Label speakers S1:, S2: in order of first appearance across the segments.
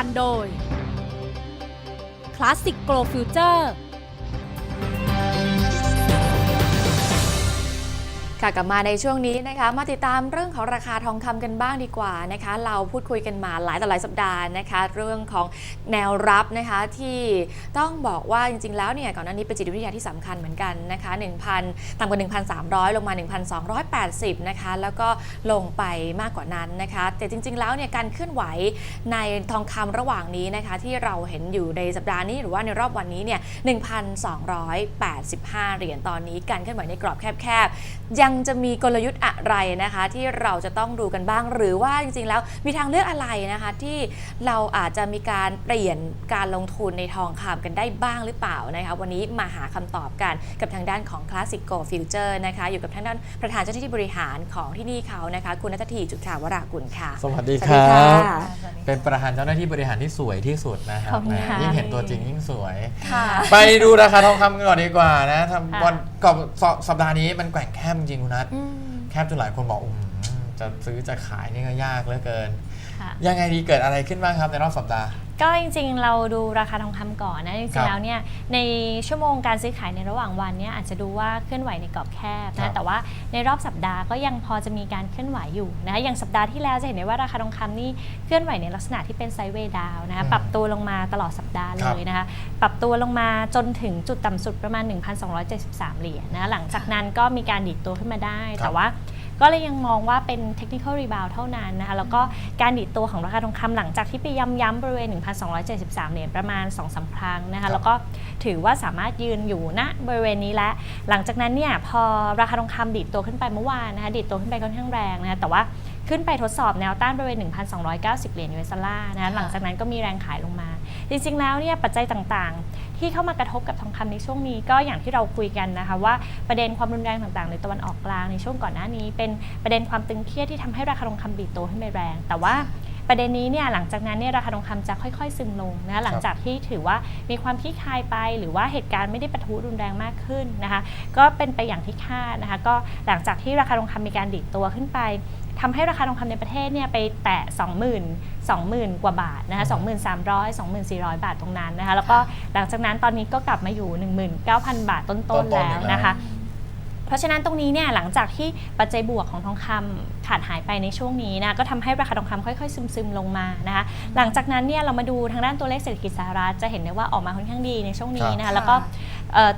S1: การโดย Classic Glow Future
S2: ค่ะกลับมาในช่วงนี้นะคะ มาติดตามเรื่องของราคาทองคำกันบ้างดีกว่านะคะ เราพูดคุยกันมาหลายต่อหลายสัปดาห์นะคะ เรื่องของแนวรับนะคะที่ต้องบอกว่าจริงๆ แล้วเนี่ยก่อนหน้านี้เป็นจิตวิทยาที่สำคัญเหมือนกันนะคะ1,000ต่ำกว่า 1,300 ลงมา 1,280 นะคะแล้วก็ลงไปมากกว่านั้นนะคะ แต่จริง ๆ แล้วเนี่ยการเคลื่อนไหวในทองคำระหว่างนี้นะคะ ที่เราเห็นอยู่ในสัปดาห์นี้หรือว่าในรอบวันนี้เนี่ย1,285 เหรียญตอนนี้การเคลื่อนไหวในกรอบแคบๆยังจะมีกลยุทธ์อะไรนะคะ ที่เราจะต้องดูกันบ้าง หรือว่าจริงๆแล้วมีทางเลือกอะไรนะคะ ที่เราอาจจะมีการเปลี่ยนการลงทุนในทองคำกันได้บ้างหรือเปล่านะคะวันนี้มาหาคำตอบกันกับทางด้านของ Classic Go Future นะคะอยู่กับทางด้านประธานเจ้าหน้าที่บริหารของที่นี่เขานะคะ คุณนัทธีจุฑาวรากุลค่ะ
S3: สวัสดี
S2: สวั
S3: ค
S2: สดี
S3: รั
S2: ค่ะ
S3: บเป็นประธานเจ้าหน้าที่บริหารที่สวยที่สุดนะครับ
S4: ขอบคุณ
S3: แหม
S4: ค่ะ
S3: ยิ่งเห็นตัวจริงยิ่งสวย
S2: ค่ะ
S3: ไปดูราคาทองคำกันก่อนดีกว่านะ
S4: ค่ะ
S3: ทำวันก่อนสสัปดาห์นี้มันแกว่งแคบจริงคุณนัท
S2: อืม
S3: แคบจนหลายคนบอกอืมจะซื้อจะขายนี่ก็ยากเหลือเกิน
S4: ค่ะ
S3: ยังไงดีเกิดอะไรขึ้นบ้างครับในรอบสัปดาห์
S4: ก็จริงๆ เราดูราคาทองคำก่อนนะจ
S3: ครั
S4: ริ
S3: บ
S4: งๆแล้วเนี่ยในชั่วโมงการซื้อขายในระหว่างวันเนี่ยอาจจะดูว่าเคลื่อนไหวในกรอบแคบ
S3: ครั
S4: นะ
S3: บ
S4: แต่ว่าในรอบสัปดาห์ก็ยังพอจะมีการเคลื่อนไหวอยู่นะคะอย่างสัปดาห์ที่แล้วจะเห็นได้ว่าราคาทองคำนี่เคลื่อนไหวในลักษณะที่เป็นไซด์เวย์ดาวน์นะคะปรับตัวลงมาตลอดสัปดาห์เลยนะคะปรับตัวลงมาจนถึงจุดต่ำสุดประมาณ 1,273 เหรียญนะหลังจากนั้นก็มีการดีดตัวขึ้นมาได้แต่ว่า ก็เลยยังมองว่าเป็น technical rebound เท่านั้นนะคะแล้วก็การดีดตัวของราคาทองคำหลังจากที่ไปย้ำๆบริเวณ 1,273 เหรียญประมาณ 2-3 ครั้งนะ
S3: ครั
S4: คะ
S3: บ
S4: แล้วก็ถือว่าสามารถยืนอยู่ณบริเวณนี้และ หลังจากนั้นเนี่ยพอราคาทองคำดีดตัวขึ้นไปเมื่อวานนะคะดีดตัวขึ้นไปค่อนข้างแรงนะคะแต่ว่าขึ้นไปทดสอบแนวต้านบริเวณ 1,290 เหรียญ US ดอลลาร์นะคะหลังจากนั้นก็มีแรงขายลงมา จริงๆ แล้วเนี่ยปัจจัยต่างๆ ที่เข้ามากระทบกับทองคำในช่วงนี้ ก็อย่างที่เราคุยกันนะคะว่าประเด็นความรุนแรงต่างๆ ในตะวันออกกลางในช่วงก่อนหน้านี้ เป็นประเด็นความตึงเครียดที่ทำให้ราคาทองคำบีบตัวขึ้นไปแรง แต่ว่าประเด็นนี้เนี่ยหลังจากนั้นเนี่ยราคาทองคำจะค่อยๆ ซึมลงนะคะหลังจากที่ถือว่ามีความคลี่คลายไป หรือว่าเหตุการณ์ไม่ได้ปะทุรุนแรงมากขึ้นนะคะ ก็เป็นไปอย่างที่คาดนะคะ ก็หลังจากที่ราคาทองคำมีการดีดตัวขึ้นไป ทำให้ราคาทองคำในประเทศเนี่ยไปแตะ 20,000 20,000 กว่าบาทนะคะ2,300 2,400 บาทตรงนั้นนะคะแล้วก็หลังจากนั้นตอนนี้ก็กลับมาอยู่ 19,000 บาทต้น
S3: ต้
S4: ๆ
S3: นๆ
S4: แล้ว
S3: อีกแล้ว
S4: นะคะเพราะฉะนั้นตรงนี้เนี่ยหลังจากที่ปัจจัยบวกของทองคำขาดหายไปในช่วงนี้นะก็ทำให้ราคาทองคำค่อยๆ ซึมๆลงมานะคะหลังจากนั้นเนี่ยเรามาดูทางด้านตัวเลขเศรษฐกิจสหรัฐจะเห็นได้ว่าออกมาค่อนข้างดีในช่วงนี้นะ
S2: ครั
S4: คะ
S2: บ
S4: แล้วก็เอ่อ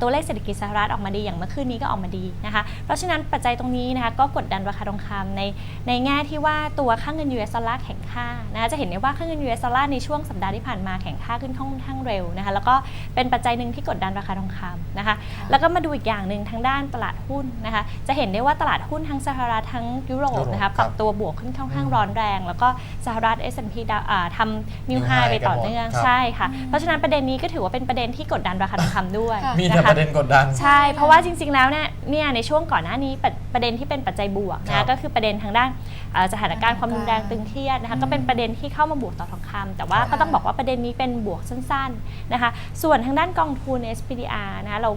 S4: ตัวเลขเศรษฐกิจสหรัฐออกมาดีอย่างเมื่อคืนนี้ก็ออกมาดีนะคะ เพราะฉะนั้นปัจจัยตรงนี้นะคะก็กดดันราคาทองคำในในแง่ที่ว่าตัวค่าเงิน US ดอลลาร์แข็งค่านะคะจะเห็นได้ว่าค่าเงิน US ดอลลาร์ในช่วงสัปดาห์ที่ผ่านมาแข็งค่าขึ้นค่อนข้างเร็วนะคะแล้วก็เป็นปัจจัยหนึ่งที่กดดันราคาทองคำนะคะแล้วก็มาดูอีกอย่างหนึ่งทางด้านตลาดหุ้นนะคะจะเห็นได้ว่าตลาดหุ้นทั้งสหรัฐทั้งยุโรปนะคะ
S3: ยุโรป
S4: ปรับตัวบวกขึ้นค่อนข้าง
S3: อืม
S4: ร้อนแรง แล้วก็สหรัฐ S&P ดาวอ่าทำนิว
S3: New
S4: ไฮ
S3: high
S4: ไปต่อเนื่อง
S3: กันหมดครับ
S4: ใช่ค่ะเพราะฉะนั้นประเด็นนี้ก็ถือว่าเป็นประเด็นที่กดดันราคาทองคำด้วย
S2: ค่ะ
S3: มีแต่
S4: นะคะ
S3: ประเด็นกดดัน
S4: ใช่ เพราะว่าจริง ๆ แล้วเนี่ยเนี่ยในช่วงก่อนหน้านี้ประประเด็นที่เป็นปัจจัยบวก
S3: ครั
S4: นะ
S3: บ
S4: ก็คือประเด็นทางด้านเอ่อสถานการณ์ความรุนแรงตึงเครียดนะคะก็เป็นประเด็นที่เข้ามาบวกต่อทองคำแต่ว่า
S3: ครับ
S4: ก็ต้องบอกว่าประเด็นนี้เป็นบวกสั้น ๆนะคะ ส่วนทางด้านกองทุน SPDR นะคะเรา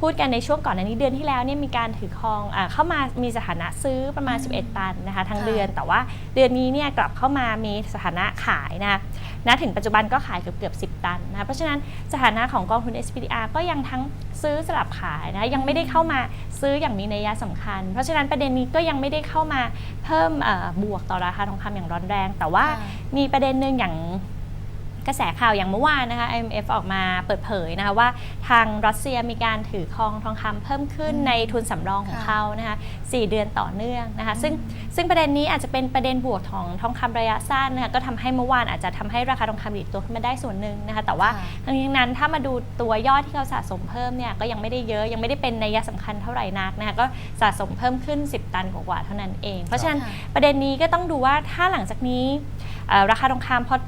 S4: พูดกันในช่วงก่อนหน้านี้เดือนที่แล้วเนี่ยมีการถือครองอาเข้ามามีสถานะซื้อประมาณ 11 ตันนะคะทั้ง
S2: ค่ะ
S4: เดือน แต่ว่าเดือนนี้เนี่ยกลับเข้ามามีสถานะขายนะคะณถึงปัจจุบันก็ขายเกือบเกือบ10 ตันนะคะเพราะฉะนั้นสถานะของกองทุน SPDR ก็ยังทั้งซื้อสลับขายนะยังไม่ได้เข้ามาซื้ออย่างมีนัยสำคัญ เพราะฉะนั้นประเด็นนี้ก็ยังไม่ได้เข้ามาเพิ่มเอ่อบวกต่อราคาทองคำอย่างร้อนแรง แต่ว่า
S2: ค่ะ
S4: มีประเด็นหนึ่งอย่าง กระแสข่าวอย่างเมื่อวานนะคะ IMF ออกมาเปิดเผยนะคะว่าทางรัสเซียมีการถือครองทองคำเพิ่มขึ้นในทุนสำรองของ
S2: ค่ะ
S4: เขานะคะ4เดือนต่อเนื่องนะคะซึ่งซึ่งประเด็นนี้อาจจะเป็นประเด็นบวกของทองคำระยะสั้นนะคะก็ทำให้เมื่อวานอาจจะทำให้ราคาทองคำดีดตัวขึ้นมาได้ส่วนหนึ่งนะคะแต่ว่า
S2: ค่ะ
S4: ทั้งนี้ทั้งนั้นถ้ามาดูตัวยอดที่เขาสะสมเพิ่มเนี่ยก็ยังไม่ได้เยอะยังไม่ได้เป็นนัยสำคัญเท่าไหร่นักนะคะก็สะสมเพิ่มขึ้น 10 ตันกว่าๆเท่านั้นเอง เพราะฉะนั้น
S2: ค่ะ
S4: ประเด็นนี้ก็ต้องดูว่าถ้าหลังจากนี้เอ่อ ราคาทองคำเพราะ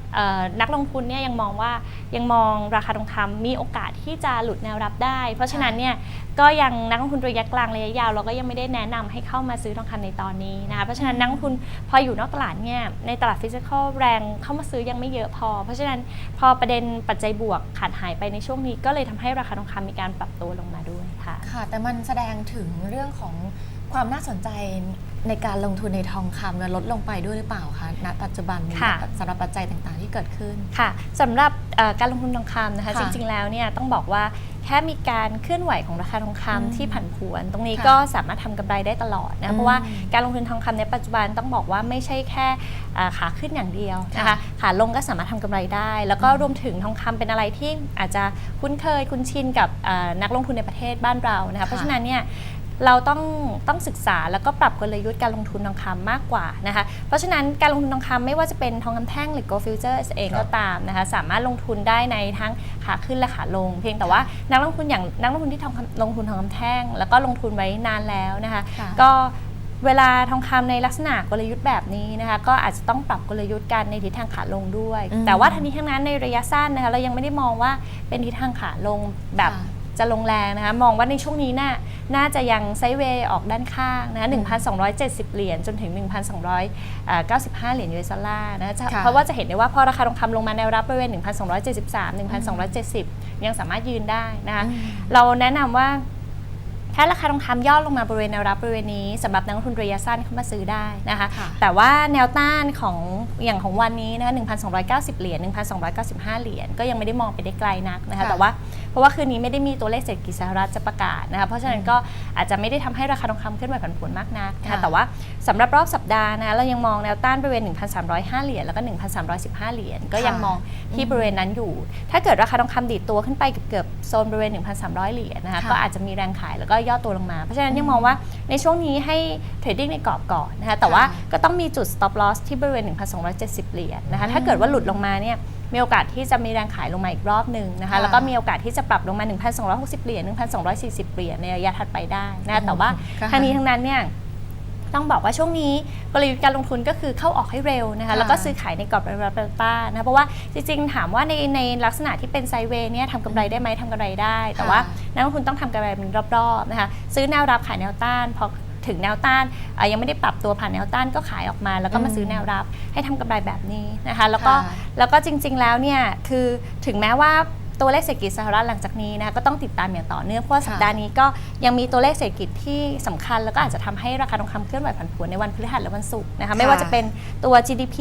S4: นักลงทุนเนี่ยยังมองว่ายังมองราคาทองคำมีโอกาสที่จะหลุดแนวรับได้ เพราะฉะนั้นเนี่ยก็ยังนักลงทุนระยะกลางระยะยาว เราก็ยังไม่ได้แนะนำให้เข้ามาซื้อทองคำในตอนนี้นะคะเพราะฉะนั้นนักลงทุนพออยู่นอกตลาดเนี่ยในตลาดฟิสิกอลแรงเข้ามาซื้อยังไม่เยอะพอ เพราะฉะนั้นพอประเด็นปัจจัยบวกขาดหายไปในช่วงนี้ ก็เลยทำให้ราคาทองคำมีการปรับตัวลงมาด้วยค่ะ
S2: ค่ะ แต่มันแสดงถึงเรื่องของความน่าสนใจในการลงทุนในทองคำเนี่ยลดลงไปด้วยหรือเปล่าคะ ณปัจจุบันนี้
S4: ค่ะ
S2: สำหรับปัจจัยต่างๆที่เกิดขึ้น
S4: ค่ะสำหรับเอ่อการลงทุนทองคำนะคะ
S2: ค่ะ
S4: จริงๆแล้วเนี่ยต้องบอกว่าแค่มีการเคลื่อนไหวของราคาทองคำ
S2: อืม
S4: ที่ผันผวน ตรงนี้
S2: ค่ะ
S4: ก็สามารถทำกำไรได้ตลอด
S2: อื
S4: นะ
S2: ม
S4: เพราะว่าการลงทุนทองคำในปัจจุบันต้องบอกว่าไม่ใช่แค่เอ่อขาขึ้นอย่างเดียวนะคะ
S2: ค่ะ
S4: ขาลงก็สามารถทำกำไรได้ แล้วก็
S2: อืม
S4: รวมถึงทองคำเป็นอะไรที่อาจจะคุ้นเคยคุ้นชินกับเอ่อนักลงทุนในประเทศบ้านเรานะคะเพราะฉะนั้นเนี่ย เราต้องต้องศึกษาแล้วก็ปรับกลยุทธ์การลงทุนทองคำมากกว่านะคะเพราะฉะนั้นการลงทุนทองคำไม่ว่าจะเป็นทองคำแท่งหรือ gold futures เอง
S3: ครับ
S4: ก็ตามนะคะสามารถลงทุนได้ในทั้งขาขึ้นและขาลง เพียงแต่ว่านักลงทุนอย่างนักลงทุนที่ทองคำลงทุนทองคำแท่ง แล้วก็ลงทุนไว้นานแล้วนะคะ
S2: ค่ะ
S4: ก็เวลาทองคำในลักษณะกลยุทธ์แบบนี้นะคะก็อาจจะต้องปรับกลยุทธ์กันในทิศทางขาลงด้วย
S2: อืม
S4: แต่ว่าทั้งนี้ทั้งนั้นในระยะสั้นนะคะเรายังไม่ได้มองว่าเป็นทิศทางขาลงแบบ
S2: ค่ะ
S4: จะลงแรงนะคะมองว่าในช่วงนี้น่าน่าจะยังไซด์เวย์ออกด้านข้างนะคะ1,270 เหรียญจนถึง 1,295 เหรียญ US ดอลลาร์นะจะ
S2: ค่ะ
S4: เพราะว่าจะเห็นได้ว่าพอราคาทองคำลงมาแนวรับบริเวณ 1,273 1,270 ยังสามารถยืนได้นะคะ
S2: อืม
S4: เราแนะนำว่าถ้าราคาทองคำย่อลงมาบริเวณแนวรับบริเวณนี้สำหรับนักลงทุนระยะสั้นเข้ามาซื้อได้นะคะ
S2: ค่ะ
S4: แต่ว่าแนวต้านของอย่างของวันนี้นะคะ1,290 เหรียญ1,295 เหรียญก็ยังไม่ได้มองไปได้ไกลนักนะคะ
S2: ค่ะ
S4: แต่ว่า เพราะว่าคืนนี้ไม่ได้มีตัวเลขเศรษฐกิจสหรัฐจะประกาศนะคะเพราะฉะนั้นก็อาจจะไม่ได้ทำให้ราคาทองคำเคลื่อนไหวผันผวนมากนักนะคะ
S2: ค่ะ
S4: แต่ว่าสำหรับรอบสัปดาห์นะคะเรายังมองแนวต้านบริเวณ 1,305 เหรียญแล้วก็ 1,315 เหรียญก็ยังมองที่บริเวณนั้นอยู่ ถ้าเกิดราคาทองคำดีดตัวขึ้นไปเกือบๆโซนบริเวณ 1,300 เหรียญนะคะ
S2: ค่ะ
S4: ก็อาจจะมีแรงขายแล้วก็ย่อตัวลงมา เพราะฉะนั้นยังมองว่าในช่วงนี้ให้เทรดดิ้งในกรอบก่อนนะคะแต่ว่า
S2: ค่ะ
S4: ก็ต้องมีจุด stop loss ที่บริเวณ 1,270 เหรียญนะคะถ้าเกิดว่าหลุดลงมาเนี่ย มีโอกาสที่จะมีแรงขายลงมาอีกรอบหนึ่งนะคะ
S2: ค่ะ
S4: แล้วก็มีโอกาสที่จะปรับลงมา 1,260 เหรียญ 1,240 เหรียญในระยะถัดไปได้นะคะแต่ว่า
S2: ค่ะ
S4: ทั้งนี้ทั้งนั้นเนี่ยต้องบอกว่าช่วงนี้กลยุทธ์การลงทุนก็คือเข้าออกให้เร็วนะคะ
S2: ค่ะ
S4: แล้วก็ซื้อขายในกรอบระดับเดลต้านะคะเพราะว่าจริงๆ ถามว่าในในลักษณะที่เป็นไซด์เวย์เนี่ยทำกำไรได้ไหมทำกำไรได้ แต่ว่านักลงทุนต้องทำกำไรเป็นรอบๆนะคะซื้อแนวรับขายแนวต้านพอ ถึงแนวต้านเอ่อยังไม่ได้ปรับตัวผ่านแนวต้านก็ขายออกมา แล้วก็มา
S2: อืม
S4: ซื้อแนวรับ ให้ทำกำไรแบบนี้นะคะ แล้วก็
S2: ค่ะ
S4: แล้วก็จริง ๆ แล้วเนี่ยคือถึงแม้ว่าตัวเลขเศรษฐกิจสหรัฐหลังจากนี้นะคะก็ต้องติดตามอย่างต่อเนื่องเพราะว่าสัปดาห์นี้ก็ยังมีตัวเลขเศรษฐกิจที่สำคัญ แล้วก็อาจจะทำให้ราคาทองคำเคลื่อนไหวผันผวนในวันพฤหัสและวันศุกร์นะคะไม่ว่าจะเป็นตัว GDP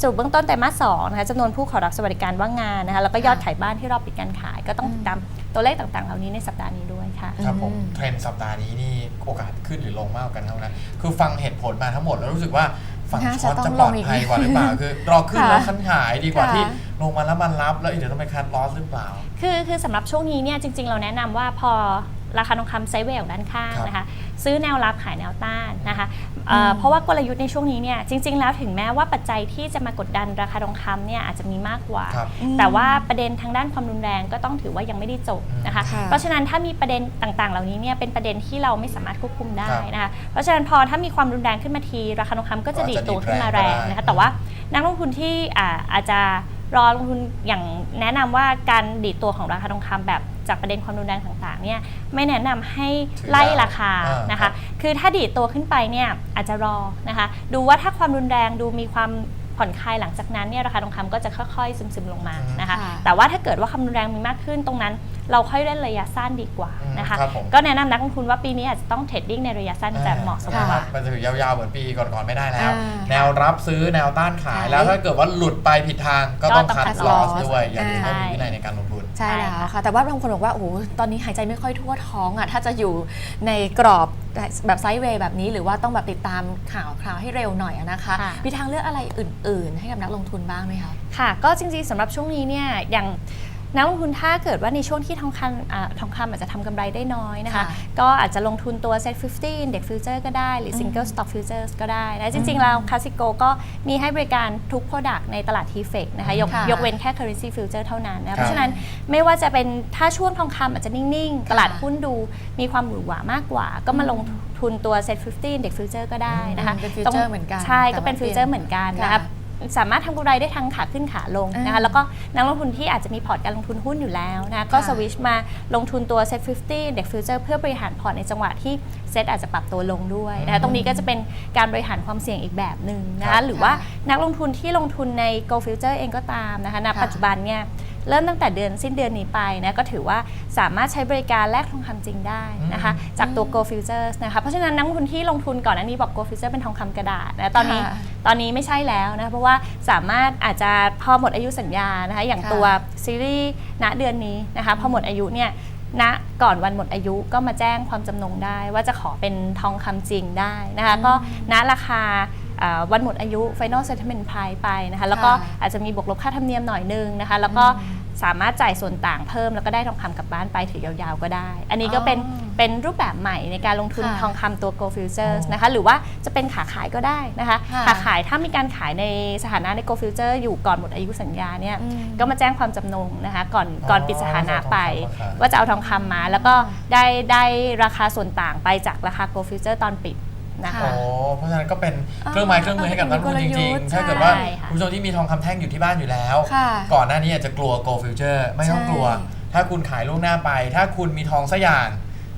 S4: สรุปเบื้องต้นไตรมาสสองนะคะจำนวนผู้ขอรับสวัสดิการว่างงานนะคะแล้วก็ยอดขายบ้านที่รอบปิดการขาย ก็ต้องติดตามตัวเลขต่างๆ เหล่านี้ในสัปดาห์นี้ด้วย ค่ะ
S3: ครับผม
S2: อืม
S3: เทรนด์สัปดาห์นี้นี่โอกาสขึ้นหรือลงมากกว่ากันเท่านั้นคือฟังเหตุผลมาทั้งหมดแล้วรู้สึกว่าฝั่ง
S2: น่า
S3: ช็อต
S2: จะ
S3: จะ
S2: ต้อง
S3: ปลอด
S2: ลงอีก
S3: ภัยกว่าหรือเปล่าคือรอขึ้น
S2: ค่ะ
S3: แล้วคันขายดีกว่า
S2: ค่ะ
S3: ที่ลงมาแล้วมันรับแล้วอีกเดี๋ยวต้องไปคัดลอสหรือเปล่า
S4: คือคือสำหรับช่วงนี้เนี่ยจริง ๆ เราแนะนำว่าพอราคาทองคำไซด์เวย์ออกด้านข้าง
S3: ครับ
S4: นะคะ ซื้อแนวรับขายแนวต้านนะคะ เอ่ออ
S2: ม
S4: เพราะว่ากลยุทธ์ในช่วงนี้เนี่ยจริง ๆ แล้วถึงแม้ว่าปัจจัยที่จะมากดดันราคาทองคำเนี่ยอาจจะมีมากกว่า
S3: ครับ
S4: แต่ว่าประเด็นทางด้านความรุนแรงก็ต้องถือว่ายังไม่ได้จบนะคะ
S2: ค่ะ
S4: เพราะฉะนั้นถ้ามีประเด็นต่างๆ เหล่านี้เนี่ยเป็นประเด็นที่เราไม่สามารถควบคุมได้
S3: ครับ
S4: นะคะเพราะฉะนั้นพอถ้ามีความรุนแรงขึ้นมาที ราคาทองคำก็จะ
S3: ก็
S4: ดีด
S3: จะ
S4: ตัวขึ้นมา
S3: ดีด
S4: แร
S3: แรง
S4: ง
S3: ก็ได้
S4: นะคะแต่ว่านักลงทุนที่อ่าอาจจะ รอลงทุนอย่างแนะนำว่าการดีดตัวของราคาทองคำแบบจากประเด็นความรุนแรงต่างๆเนี่ยไม่แนะนำให้ไล่ราคา
S3: อ่าน
S4: นะ
S3: ครั
S4: คะ
S3: บ
S4: คือถ้าดีดตัวขึ้นไปเนี่ยอาจจะรอนะคะ ดูว่าถ้าความรุนแรงดูมีความ ผ่อนคลายหลังจากนั้นเนี่ยราคาทองคำก็จะค่อยๆ ซึมๆลงมานะคะ
S2: ค่ะ
S4: แต่ว่าถ้าเกิดว่าความรุนแรงมีมากขึ้นตรงนั้น เราค่อยเล่นระยะสั้นดีกว่า
S3: อืม
S4: นะคะ
S3: ครับผม
S4: ก็แนะนำนักลงทุนว่าปีนี้อาจจะต้องเทรดดิ้งในระยะสั้นจะเหมาะสม
S3: อ่
S4: กว่า
S3: มันจะถือยาวๆเหมือนปีก่อนๆไม่ได้แล้ว
S2: อ่า
S3: แนวรับซื้อแนวต้านขาย
S2: ขาย
S3: แล้วถ้าเกิดว่าหลุดไปผิดทางก็ต้อง
S4: ก็ต้อง
S3: คัด
S4: cut
S3: ลอส
S2: loss
S3: ด้วยอย่าลืม
S2: อ่า
S3: ว่ามีวินัยในการลงทุน
S2: ใช่
S4: ใช่
S2: แล้ว
S4: ค่ะ
S2: ค่ะ แต่ว่าบางคนบอกว่า โอ้โห ตอนนี้หายใจไม่ค่อยทั่วท้องอะ ถ้าจะอยู่ในกรอบแบบไซด์เวย์แบบนี้ หรือว่าต้องแบบติดตามข่าวคราวให้เร็วหน่อยอะนะคะ
S4: ค่ะ
S2: มีทางเลือกอะไรอื่น ๆ ให้กับนักลงทุนบ้างไหมคะ
S4: ค่ะ ก็จริงๆสำหรับช่วงนี้เนี่ย อย่าง นักลงทุนถ้าเกิดว่าในช่วงที่ทองคำอ่าทองคำอาจจะทำกำไรได้น้อยนะคะ
S2: ค่ะ
S4: ก็อาจจะลงทุนตัว Set 50 Index Future ก็ได้ หรือ Single Stock Futures ก็ได้นะจริงๆ แล้วคาสิโกก็มีให้บริการทุก Product ในตลาด t f e c นะคะยก
S2: ค่ะ
S4: ยกเว้นแค่ Currency Future เท่านั้น
S3: ครั
S4: นะ
S3: บ
S4: เพราะฉะนั้นไม่ว่าจะเป็นถ้าช่วงทองคำอาจจะนิ่งๆ ตลาดหุ้นดูมีความหวือหวามากกว่า ก็มาลงทุนตัว Set 50 Index Future ก็ได้นะคะ
S2: เป็นฟิว
S4: ตรง
S2: เจอร์เหมือนกัน
S4: ใช่ก็เป็น
S2: แต่ว่า
S4: ฟิวเจอร์เหมือนกัน
S2: ค่ะ
S4: นะคะ สามารถทำกำไรได้ทั้งขาขึ้นขาลงนะ
S2: อ่า
S4: คะแล้วก็นักลงทุนที่อาจจะมีพอร์ตการลงทุนหุ้นอยู่แล้วนะก็
S2: ค่ะ
S4: สวิชมาลงทุนตัว Set 50 Dex Future เพื่อบริหารพอร์ตในจังหวะที่เซ็ตอาจจะปรับตัวลงด้วยนะคะตรงนี้ก็จะเป็นการบริหารความเสี่ยงอีกแบบหนึ่งนะ
S3: ครั
S4: คะ
S3: บ
S4: หรือว่านักลงทุนที่ลงทุนใน Go Future เองก็ตามนะคะณ
S2: ค่ะ
S4: ปัจจุบันเนี่ยเริ่มตั้งแต่เดือนสิ้นเดือนนี้ไปนะก็ถือว่าสามารถใช้บริการแลกทองคำจริงได้นะคะ จากตัว Go Futures นะคะเพราะฉะนั้นนักลงทุนที่ลงทุนก่อนหน้านี้บอก Go Futures เป็นทองคำกระดาษนะตอนนี้
S2: ค่ะ
S4: ตอนนี้ไม่ใช่แล้วนะเพราะว่าสามารถอาจจะพอหมดอายุสัญญานะคะอย่าง
S2: ค่ะ
S4: ตัวซีรีส์ณเดือนนี้นะคะพอหมดอายุเนี่ยณก่อนวันหมดอายุก็มาแจ้งความจำนงได้ ว่าจะขอเป็นทองคำจริงได้นะคะก็ณราคาเอ่อวันหมดอายุ Final Settlement Price ไปนะคะแล้วก็
S2: ค่ะ
S4: อาจจะมีบวกลบค่าธรรมเนียมหน่อยนึงนะคะแล้วก็สามารถจ่ายส่วนต่างเพิ่มแล้วก็ได้ทองคำกลับบ้านไปถือยาวๆก็ได้ อันนี้ก็เป็น
S2: อ๋อ
S4: เป็นรูปแบบใหม่ในการลงทุน
S2: ค่ะ
S4: ทองคำตัว Go Futures
S3: อ๋อ
S4: นะคะ หรือว่าจะเป็นขาขายก็ได้นะคะ
S2: ค่ะ
S4: ขาขายถ้ามีการขายในสถานะใน Go Future อยู่ก่อนหมดอายุสัญญาเนี่ย
S2: อืม
S4: ก็มาแจ้งความจำนงนะคะ ก่อนก่อนปิดสถานะไป
S3: อ๋อ
S4: ว่าจะเอาทองคำมา แล้วก็ได้ได้ราคาส่วนต่างไปจากราคา Go Future ตอนปิดนะคะ
S3: โอ้เพราะฉะนั้นก็เป็นเครื่องไม้เครื่องมือให้กับนักลงทุนจริงๆถ้าเกิด
S2: ใช่
S3: ว่า
S4: ค่ะ
S3: คุณผู้ชมที่มีทองคำแท่งอยู่ที่บ้านอยู่แล้ว
S2: ค่ะ
S3: ก่อนหน้านี้อาจจะกลัว go future ไม่ต้องกลัว
S2: ใช่
S3: ถ้าคุณขายล่วงหน้าไป ถ้าคุณมีทองสักอย่าง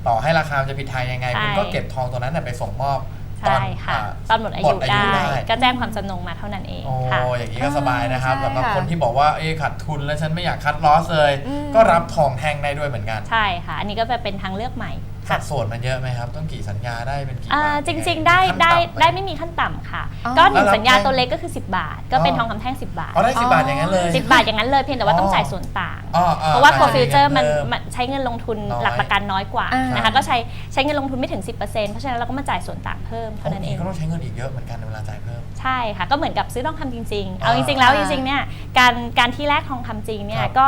S3: ต่อให้ราคามันจะผิดทางยังไง
S4: ใช่
S3: คุณก็เก็บทองตัวนั้นนะไปส่งมอบตอ
S4: ใช่
S3: น
S4: ค่ะ
S3: อ่า
S4: ตอนหมดอา
S3: หม
S4: ยุ
S3: ดอายุ
S4: ได้
S3: ได้
S4: ก็แจ้งความจำนงมาเท่านั้นเอง
S3: โอ้
S4: ค่ะ
S3: อย่างนี้ก็สบายนะครับ
S2: ใช่
S3: สำหรับ
S2: ค่ะ
S3: คนที่บอกว่าเอ๊ะขาดทุนแล้วฉันไม่อยากคัดลอสเลย
S2: อืม
S3: ก็รับทองแท่งได้ด้วยเหมือนกัน
S4: ใช่ค่ะ อันนี้ก็เป็นทางเลือกใหม่
S3: สั
S4: ค่ะ
S3: ดส่วนมันเยอะไหมครับ ต้องกี่สัญญาได้เป็นกี่
S4: อ่า
S3: บาท
S4: จ
S3: ยังง
S4: ริง ๆ ได้
S3: ขั้น
S4: ได้
S3: ต่ำหม
S4: ได้ไม่มีขั้นต่ำค่ะ
S2: อ๋อ
S4: ก็หนึ่ง
S3: แล้วรับ
S4: สัญญา
S3: แท่ง
S4: ตัวเล็กก็คือ 10 บาท ก็เป็น
S3: อ๋อ
S4: ทองคำแท่ง 10 บาท
S3: อ๋อได้สิบบาทอย่างนั้นเลย
S4: 10บาทอย่างนั้นเลยเพียงแต่ว่าต้อง
S3: อ๋อ
S4: จ่ายส่วนต่าง
S3: อ๋ออ๋อ
S4: เพราะว่า
S3: อ่
S4: Go Future มัน
S3: เพิ่
S4: มันใช้เงินลงทุน
S3: น้อย
S4: หลักประกันน้อยกว่า
S2: อ่าน
S4: นะคะก็ใช้ใช้เงินลงทุนไม่ถึง 10%เพราะฉะนั้นเราก็มาจ่ายส่วนต่างเพิ่มเท่านั้นเอง
S3: ก็ต้องใช้เงินอีกเยอะเหมือนกันในเวลาจ่ายเพิ่ม
S4: ใช่ค่ะก็เหมือนกับซื้อทองคำจริง ๆ เอา
S3: อ่า
S4: จริง ๆ แล้ว
S2: ค่ะ
S4: จริงๆเนี่ยการการที่แลกทองคำจริงเนี่
S3: ค
S4: ย
S3: รับ
S4: ก็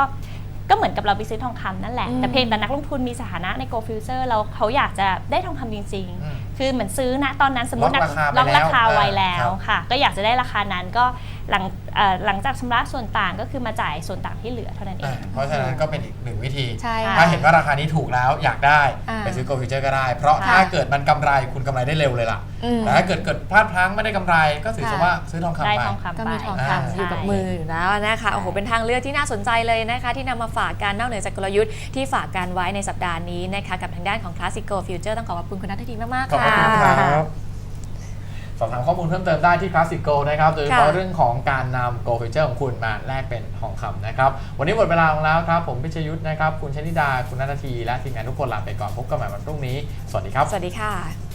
S4: ก็เหมือนกับเราไปซื้อทองคำนั่นแหละ
S2: อืม
S4: แต่เพียงแต่นักลงทุนมีสถานะใน Go Future เราเขาอยากจะได้ทองคำจริงๆ
S3: อืม
S4: คือเหมือนซื้อนะตอนนั้นสมมติ
S3: ล็อกราคาไป
S4: ล็อกราคา
S3: แล้ว
S4: ไว้แล้
S3: ครั
S4: ว
S3: บ
S4: ค่ะ ก็อยากจะได้ราคานั้นก็หลังเอ่อหลังจากชำระส่วนต่างก็คือมาจ่ายส่วนต่างที่เหลือเท่านั้นเอ
S3: อะ
S4: ง
S3: เพราะฉะนั้นก็เป็นอีกหนึ่งวิธี
S2: ใช่
S4: ค่ะ
S3: ถ้าเห็นว่าราคานี้ถูกแล้วอยากได้
S2: อ่า
S3: ไปซื้อ Go Future ก็ได้ เพราะ
S2: ค่ะ
S3: ถ้าเกิดมันกำไรคุณกำไรได้เร็วเลยล่ะ
S2: อืม
S3: แต่ถ้าเกิดเกิดพลาดพลั้งไม่ได้กำไรก็ถือซะ
S2: ค่ะ
S3: ว่าซื้อทองคำ
S4: ได้
S3: ไป
S4: ทองคำ
S2: ก็
S4: ไป
S2: มีทอง
S3: อ่า
S2: คำอยู่กับมืออยู่แล้วนะคะโอ้โหเป็นทางเลือกที่น่าสนใจเลยนะคะ ที่นำมาฝากกันนอกเหนือจากกลยุทธ์ที่ฝากกันไว้ในสัปดาห์นี้นะคะกับทางด้านของ Classico Future ต้องขอขอบคุณคุณนัทธีมากๆ
S3: ขอบ
S2: ค่ะ
S3: คุณครับสอบถามข้อมูลเพิ่มเติมได้ที่ Classic Go นะครับโดยเฉพาะ
S2: ค่ะ
S3: เรื่องของการนำ Go Future ของคุณมาแลกเป็นทองคำนะครับ วันนี้หมดเวลาลงแล้วครับ ผมพิชยุทธ์นะครับ คุณชนิดา คุณนัททีและทีมงานทุกคนลาไปก่อนพบกันใหม่วันพรุ่งนี้ สวัสดีครับ
S2: สวัสดีค่ะ